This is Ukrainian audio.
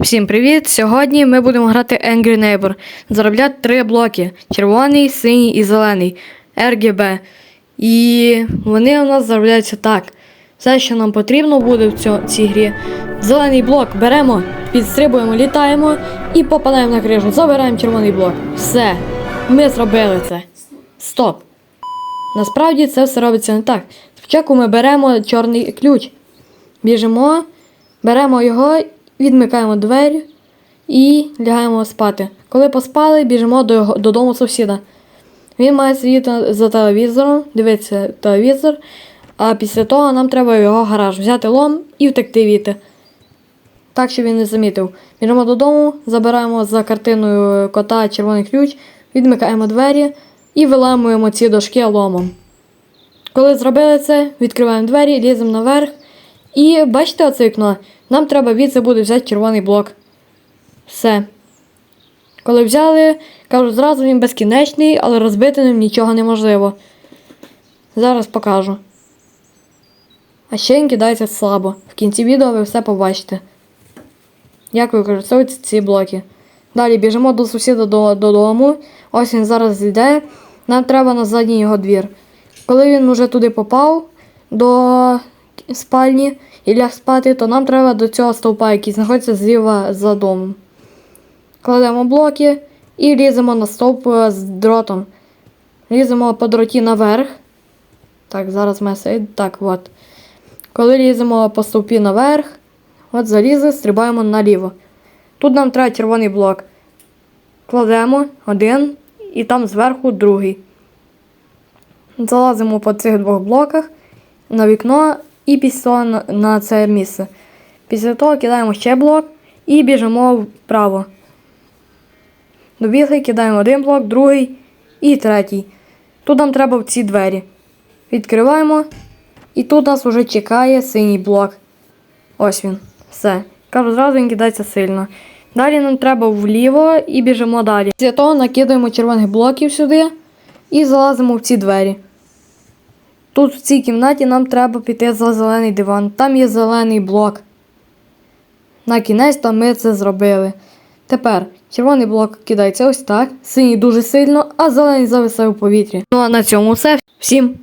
Всім привіт! Сьогодні ми будемо грати Angry Neighbor. Заробляти три блоки: червоний, синій і зелений RGB. І вони у нас заробляються так. Все, що нам потрібно буде в цій грі. Зелений блок беремо, підстрибуємо, літаємо і попадаємо на крижу. Забираємо червоний блок. Все. Ми зробили це. Стоп. Насправді це все робиться не так. Спочатку ми беремо чорний ключ. Біжимо, беремо його, відмикаємо двері і лягаємо спати. Коли поспали, біжимо додому сусіда. Він має сидіти за телевізором, дивитися телевізор, а після того нам треба в його гараж взяти лом і втекти віти. Так, щоб він не замітив. Біжимо додому, забираємо за картиною кота червоний ключ, відмикаємо двері і виламуємо ці дошки ломом. Коли зробили це, відкриваємо двері, ліземо наверх. І бачите оце вікно? Нам треба від буде взяти червоний блок. Все. Коли взяли, кажу, зразу він безкінечний, але розбити ним нічого неможливо. Зараз покажу. А ще він кидається слабо. В кінці відео ви все побачите. Як використовуються ці блоки. Далі біжимо до сусіда додому. Ось він зараз йде. Нам треба на задній його двір. Коли він вже туди попав до спальні і ляг спати, то нам треба до цього стовпа, який знаходиться зліва за домом. Кладемо блоки і ліземо на стовп е, з дротом. Ліземо по дроті наверх. Так, зараз меседж. Так, от. Коли ліземо по стовпі наверх, от залізли, стрибаємо наліво. Тут нам треба червоний блок. Кладемо один і там зверху другий. Залазимо по цих двох блоках на вікно і на, на це місце. Після того кидаємо ще блок і біжимо вправо. Добігли, кидаємо один блок, другий і третій. Тут нам треба в ці двері. Відкриваємо, і тут нас вже чекає синій блок. Ось він. Все. Кажу, зразу він кидається сильно. Далі нам треба вліво і біжимо далі. Після того накидаємо червоних блоків сюди і залазимо в ці двері. Тут в цій кімнаті нам треба піти за зелений диван. Там є зелений блок. На кінець то ми це зробили. Тепер червоний блок кидається ось так, синій дуже сильно, а зелений зависає у повітрі. Ну а на цьому все. Всім